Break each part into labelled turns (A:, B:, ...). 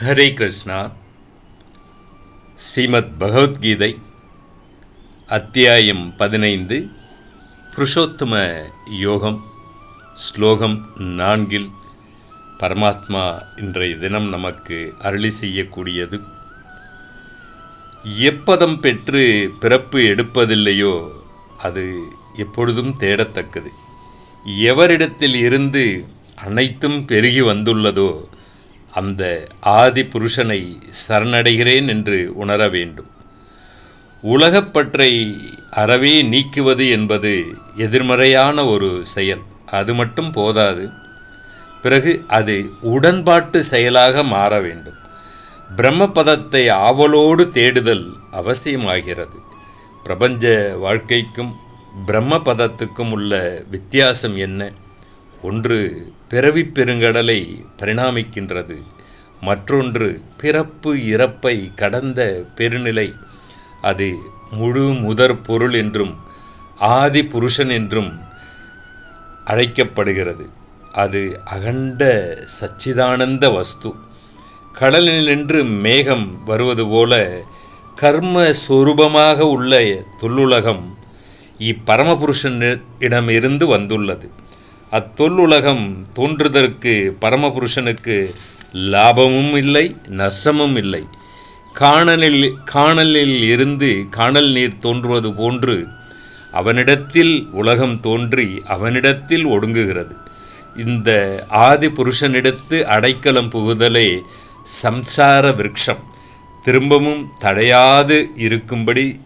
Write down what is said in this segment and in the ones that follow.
A: ஹரே கிருஷ்ணா. ஸ்ரீமத் பகவத்கீதை அத்தியாயம் பதினைந்து புருஷோத்தம யோகம் ஸ்லோகம் நான்கில் பரமாத்மா இன்றைய தினம் நமக்கு அருளி செய்யக்கூடியது. எப்பதம் பெற்று பிறப்பு எடுப்பதில்லையோ அது எப்பொழுதும் தேடத்தக்கது. எவரிடத்தில் இருந்து அனைத்தும் பெருகி வந்துள்ளதோ அந்த ஆதி புருஷனை சரணடைகிறேன் என்று உணர வேண்டும். உலகப்பற்றை அறவே நீக்குவது என்பது எதிர்மறையான ஒரு செயல். அது மட்டும் போதாது. பிறகு அது உடன்பாட்டு செயலாக மாற வேண்டும். பிரம்மபதத்தை ஆவலோடு தேடுதல் அவசியமாகிறது. பிரபஞ்ச வாழ்க்கைக்கும் பிரம்மபதத்துக்கும் உள்ள வித்தியாசம் என்ன? ஒன்று பிறவி பெருங்கடலை பரிணாமிக்கின்றது மற்றொன்று பிறப்பு இறப்பை கடந்த பெருநிலை. அது முழு முதற் பொருள் என்றும் ஆதி புருஷன் என்றும் அழைக்கப்படுகிறது. அது அகண்ட சச்சிதானந்த வஸ்து. கடலினின்று மேகம் வருவது போல கர்ம சொரூபமாக உள்ள தொல்லுலகம் இப்பரமபுருஷன் இடமிருந்து வந்துள்ளது. அத்தொல்லுலகம் தோன்றுதற்கு பரமபுருஷனுக்கு லாபமும் இல்லை நஷ்டமும் இல்லை. காணலில் காணலில் இருந்து காணல் நீர் தோன்றுவது போன்று அவனிடத்தில் உலகம் தோன்றி அவனிடத்தில் ஒடுங்குகிறது. இந்த ஆதி புருஷனிடத்து அடைக்கலம் புகுதலே சம்சார விருட்சம். திரும்பவும் தடையாது இருக்கும்படி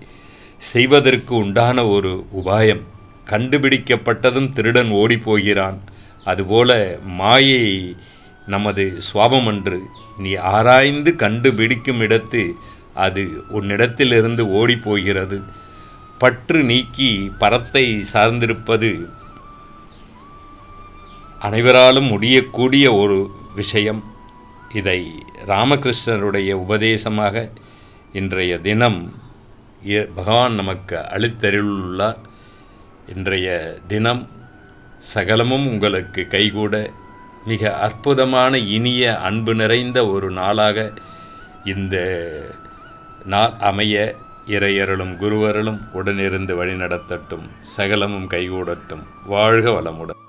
A: செய்வதற்கு உண்டான ஒரு உபாயம். கண்டுபிடிக்கப்பட்டதும் திருடன் ஓடிப்போகிறான். அதுபோல மாயை நமது சுவாபமன்று. நீ ஆராய்ந்து கண்டுபிடிக்கும் இடத்து அது உன்னிடத்திலிருந்து ஓடிப்போகிறது. பற்று நீக்கி பரத்தை சார்ந்திருப்பது அனைவராலும் முடியக்கூடிய ஒரு விஷயம். இதை ராமகிருஷ்ணருடைய உபதேசமாக இன்றைய தினம் பகவான் நமக்கு அளித்தருள்ளார் இன்றைய தினம் சகலமும் உங்களுக்கு கைகூட மிக அற்புதமான இனிய அன்பு நிறைந்த ஒரு நாளாக இந்த நாள் அமைய இறையருளும் குருவருளும் உடனிருந்து வழிநடத்தட்டும் சகலமும் கைகூடட்டும். வாழ்க வளமுடன்.